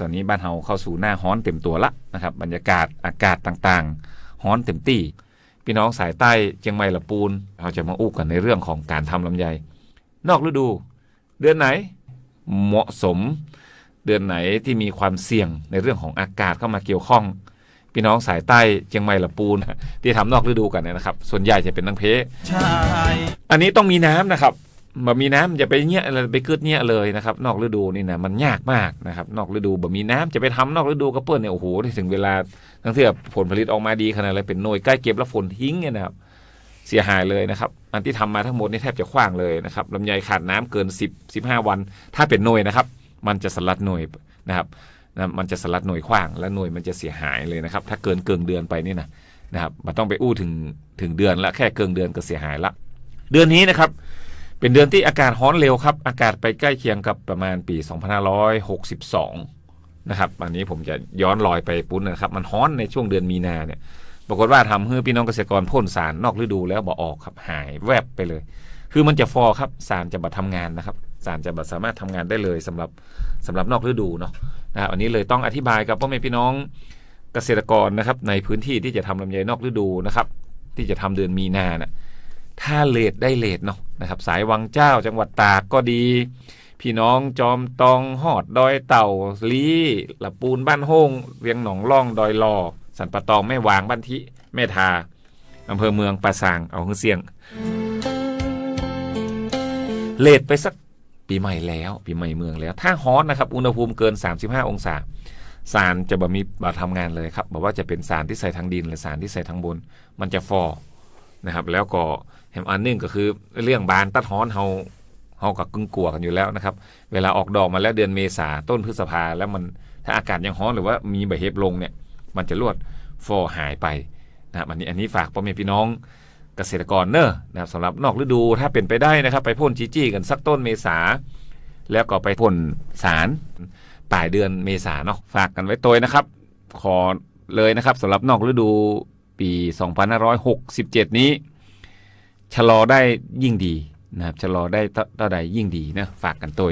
ตอนนี้บ้านเฮาเข้าสู่หน้าฮ้อนเต็มตัวละนะครับบรรยากาศอากาศต่างๆฮ้อนเต็มที่พี่น้องสายใต้เชียงใหม่ละปูนเราจะมาอู้กันในเรื่องของการทำลำไย นอกฤดู เดือนไหนเหมาะสม เดือนไหนที่มีความเสี่ยงในเรื่องของอากาศเข้ามาเกี่ยวข้อง พี่น้องสายใต้เชียงใหม่ละปูน ที่ทำนอกฤดูกันเนยนะครับ ส่วนใหญ่จะเป็นนังเพชอันนี้ต้องมีน้ำนะครับ บ่มีน้ำอย่าไปเนี้ยอะไรไปกึดเนี้ยเลยนะครับ นอกฤดูนี่นะมันยากมากนะครับ นอกฤดูบ่มีน้ำจะไปทำนอกฤดูกระเปิ้ลเนี่ยโอ้โหถึงเวลาทั้งที่แบบผลผลิตออกมาดีขนาดอะไรเป็นหน่วยใกล้เก็บแล้วฝนทิ้งเนี่ยนะครับ เสียหายเลยนะครับ อันที่ทำมาทั้งหมดนี่แทบจะขว้างเลยนะครับลำไยขาดน้ำเกิน 10 15 วัน ถ้าเป็นหน่วยนะครับ มันจะสลัดหน่วยนะครับนะมันจะสลัดหน่วยขว้าง และหน่วยมันจะเสียหายเลยนะครับ ถ้าเกินเกินเดือนไปนี่นะนะครับมันต้องไปอู้ถึงถึงเดือนละแค่เกินเดือนก็เสียหายละ เดือนนี้นะครับ เป็นเดือนที่อากาศร้อนเร็วครับ อากาศไปใกล้เคียงกับประมาณปี 2562 นะครับ อันนี้ผมจะย้อนรอยไปปุ้นนะครับ มันร้อนในช่วงเดือนมีนาเนี่ย ปรากฏว่าทำให้พี่น้องเกษตรกรพ่นสารนอกฤดูแล้วบ่ออกครับ หายแวบไปเลย คือมันจะฟอครับสารจะบัดทำงานนะครับสารจะบัดสามารถทำงานได้เลยสำหรับสำหรับนอกฤดูเนาะนะครับอันนี้เลยต้องอธิบายกับพ่อแม่พี่น้องเกษตรกรนะครับในพื้นที่ที่จะทำลำไยนอกฤดูนะครับ ที่จะทำเดือนมีนาเน่ะ ถ้าเลดได้เลดเนาะนะครับ สายวังเจ้าจังหวัดตากก็ดี พี่น้องจอมตองหอดดอยเต่าลีละปูนบ้านโฮงเวียงหนองล่องดอยลอสันปะตองแม่วางบ้านทิแม่ทาอำเภอเมืองปราสางเอาหึงเสียง เลดไปสักปีใหม่แล้วปีใหม่เมืองแล้ว ถ้าฮอตนะครับ อุณหภูมิเกิน 35 องศาสารจะบ่มีมาทำงานเลยครับบอกว่าจะเป็นสารที่ใส่ทางดินหรือสารที่ใส่ทางบน มันจะฟอ นะครับ แล้วก็แถมอันหนึงก็คือเรื่องบานตัดฮ้อนเฮาเฮากับกึ่งกลัวกันอยู่แล้วนะครับ เวลาออกดอกมาแล้วเดือนเมษาต้นพฤษภาแล้วมันถ้าอากาศยังฮ้อนหรือว่ามีใบเห็บลงเนี่ยมันจะรวดฟอหายไปนะครับอันนี้อันนี้ฝากพ่อแม่พี่น้องเกษตรกรเนอะนะครับสำหรับนอกฤดูถ้าเป็นไปได้นะครับ ไปพ่นจีจี้กันสักต้นเมษา แล้วก็ไปพ่นสารปลายเดือนเมษาเนาะฝากกันไว้ตัวนะครับ ขอเลยนะครับสำหรับนอกฤดู ปี 2567 นี้ ชะลอได้ยิ่งดีนะครับชะลอได้เท่าใดยิ่งดีนะฝากกันตัว